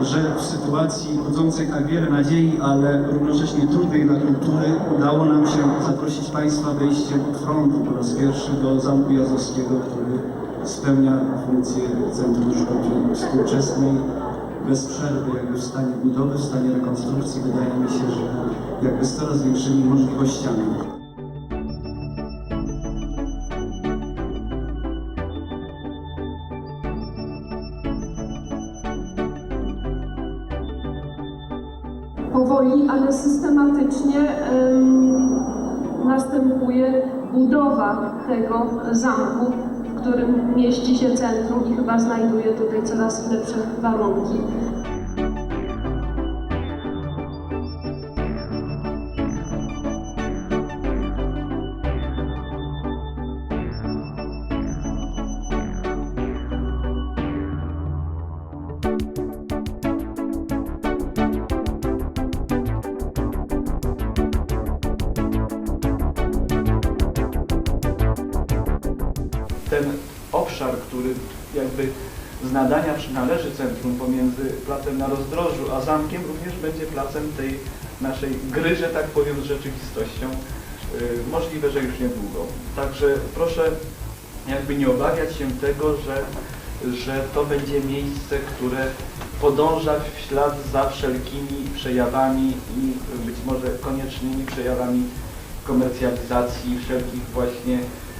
że w sytuacji budzącej tak wiele nadziei, ale równocześnie trudnej dla kultury, udało nam się zaprosić Państwa wejściem od frontu po raz pierwszy do Zamku Jazowskiego, który spełnia funkcję Centrum Sztuki Współczesnej bez przerwy, jakby w stanie budowy, w stanie rekonstrukcji. Wydaje mi się, że jakby z coraz większymi możliwościami. Powoli, ale systematycznie em, następuje budowa tego zamku, w którym mieści się centrum i chyba znajduje tutaj coraz lepsze warunki. Obszar, który jakby z nadania przynależy centrum pomiędzy placem na rozdrożu, a zamkiem również będzie placem tej naszej gry, że tak powiem, z rzeczywistością. Yy, Możliwe, że już niedługo. Także proszę jakby nie obawiać się tego, że, że to będzie miejsce, które podąża w ślad za wszelkimi przejawami i być może koniecznymi przejawami komercjalizacji wszelkich właśnie y,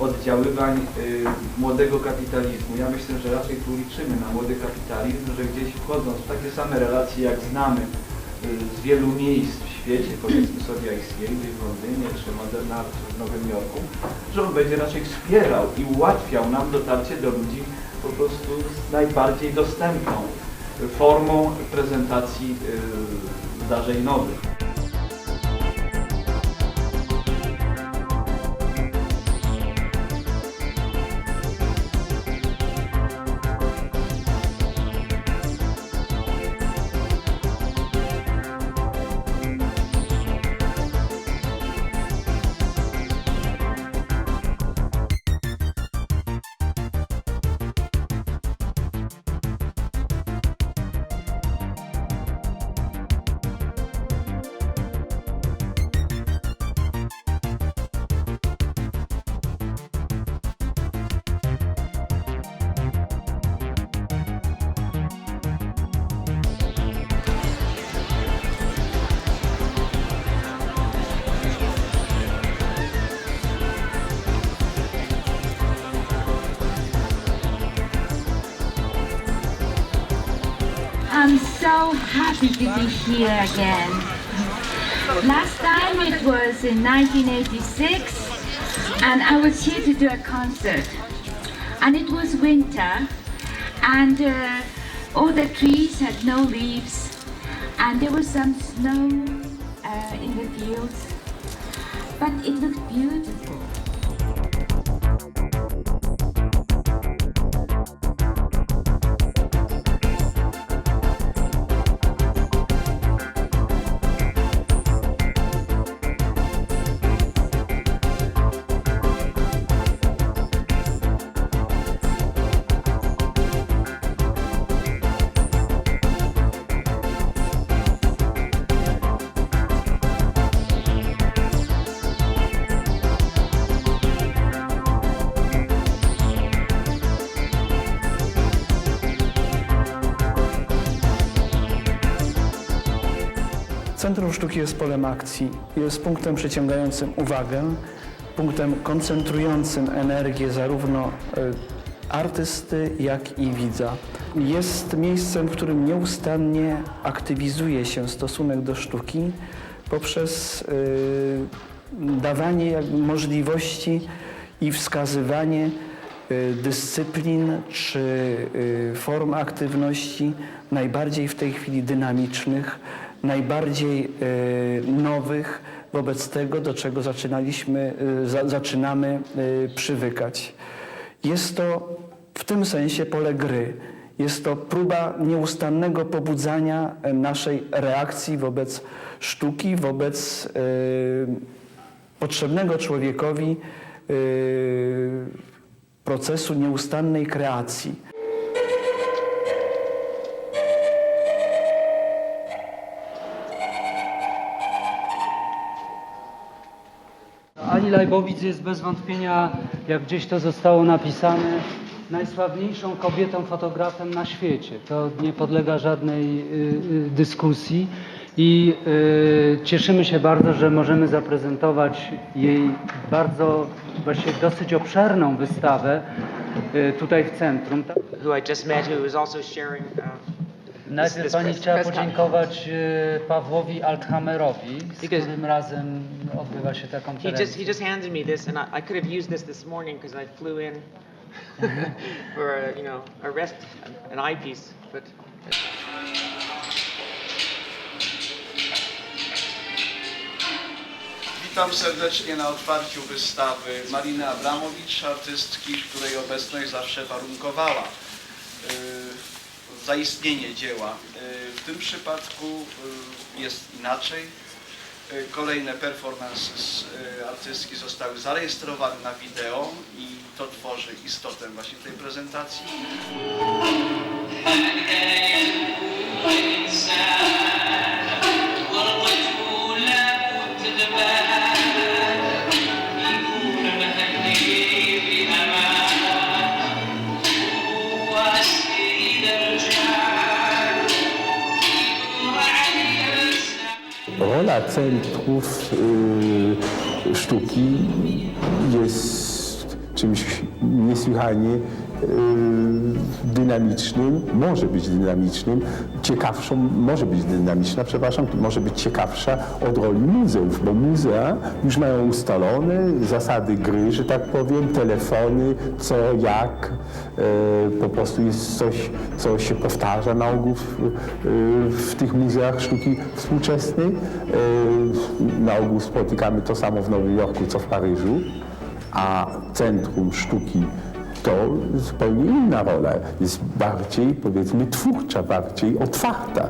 oddziaływań y, młodego kapitalizmu. Ja myślę, że raczej tu liczymy na młody kapitalizm, że gdzieś wchodząc w takie same relacje, jak znamy y, z wielu miejsc w świecie, powiedzmy sobie gdzieś w Londynie, czy Modern Art w Nowym Jorku, że on będzie raczej wspierał i ułatwiał nam dotarcie do ludzi po prostu z najbardziej dostępną formą prezentacji y, zdarzeń nowych. Happy to be here again. Last time it was in 1986, and I was here to do a concert. And it was winter, and uh, all the trees had no leaves, and there was some snow uh, in the fields, but it looked beautiful. Centrum Sztuki jest polem akcji, jest punktem przyciągającym uwagę, punktem koncentrującym energię zarówno e, artysty, jak i widza. Jest miejscem, w którym nieustannie aktywizuje się stosunek do sztuki poprzez e, dawanie możliwości i wskazywanie y, dyscyplin czy form aktywności najbardziej w tej chwili dynamicznych, najbardziej y, nowych wobec tego, do czego zaczynaliśmy, y, za, zaczynamy y, przywykać. Jest to w tym sensie pole gry. Jest to próba nieustannego pobudzania naszej reakcji wobec sztuki, wobec potrzebnego człowiekowi procesu nieustannej kreacji. Pani Lajbowic jest bez wątpienia, jak gdzieś to zostało napisane, najsławniejszą kobietą fotografem na świecie. To nie podlega żadnej y, y, dyskusji i y, cieszymy się bardzo, że możemy zaprezentować jej bardzo, właściwie dosyć obszerną wystawę tutaj w centrum. who I just met, who was also sharing. Uh, Najpierw Pani chciała podziękować y, Pawłowi Althammerowi, z Because- którym razem odbywa się ta he konferencja. just he just handed me this, and I, I could have used this this morning because I flew in for a, you know a rest, an eyepiece, but. Witam serdecznie na otwarciu wystawy Mariny Abramowicz, artystki, której obecność zawsze warunkowała y, zaistnienie dzieła. Y, w tym przypadku y, jest inaczej. Y, kolejne performances artystki zostały zarejestrowane na wideo i to tworzy istotę właśnie tej prezentacji. Rola centrów y, sztuki jest czymś niesłychanie dynamicznym, może być dynamicznym, ciekawszą, może być dynamiczna, przepraszam, może być ciekawsza od roli muzeów, bo muzea już mają ustalone zasady gry, że tak powiem, telefony, co, jak, y, po prostu jest coś, co się powtarza na ogół w, y, w tych muzeach sztuki współczesnej. Y, Na ogół spotykamy to samo w Nowym Jorku, co w Paryżu, a Centrum Sztuki to zupełnie inna rola, jest bardziej, powiedzmy, twórcza, bardziej otwarta.